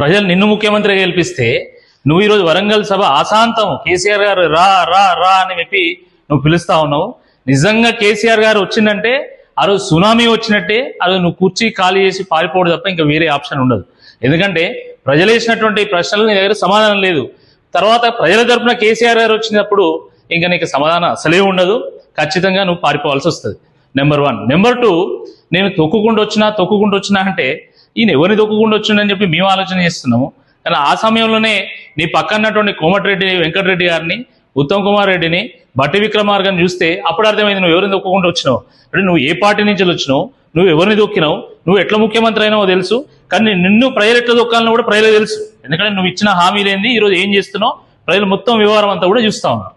ప్రజలు నిన్ను ముఖ్యమంత్రిగా గెలిపిస్తే నువ్వు ఈరోజు వరంగల్ సభ ఆశాంతం. కేసీఆర్ గారు రా రా రా అని చెప్పి నువ్వు పిలుస్తా ఉన్నావు. నిజంగా కేసీఆర్ గారు వచ్చిందంటే ఆ రోజు సునామీ వచ్చినట్టే ఆ రోజు నువ్వు కుర్చీ ఖాళీ చేసి పారిపోవడం తప్ప ఇంకా వేరే ఆప్షన్ ఉండదు. ఎందుకంటే ప్రజలు వేసినటువంటి ప్రశ్నలు నీ దగ్గర సమాధానం లేదు. తర్వాత ప్రజల తరపున కేసీఆర్ గారు వచ్చినప్పుడు ఇంకా నీకు సమాధానం అసలే ఉండదు. ఖచ్చితంగా నువ్వు పారిపోవాల్సి వస్తుంది. నెంబర్ వన్ నెంబర్ టూ నేను తొక్కుకుంటూ వచ్చినా తొక్కుకుంటూ వచ్చినా అంటే ఈయన ఎవరిని దొక్కుకుండా వచ్చిండని చెప్పి మేము ఆలోచన చేస్తున్నాము. కానీ ఆ సమయంలోనే నీ పక్కన్నటువంటి కోమటిరెడ్డి వెంకటరెడ్డి గారిని ఉత్తమ్ కుమార్ రెడ్డిని బట్టి విక్రమార్గని చూస్తే అప్పుడు అర్థమైంది నువ్వు ఎవరిని తొక్కుకుంటూ వచ్చినావు. అంటే నువ్వు ఏ పార్టీ నుంచి వచ్చినావు నువ్వు ఎవరిని దొక్కినావు నువ్వు ఎట్లా ముఖ్యమంత్రి అయినావో తెలుసు కానీ నిన్ను ప్రజలు ఎట్లా దొక్కాలని కూడా ప్రజలకు తెలుసు. ఎందుకంటే నువ్వు ఇచ్చిన హామీలేంది ఈరోజు ఏం చేస్తున్నావు ప్రజలు మొత్తం వ్యవహారం అంతా కూడా చూస్తా ఉన్నారు.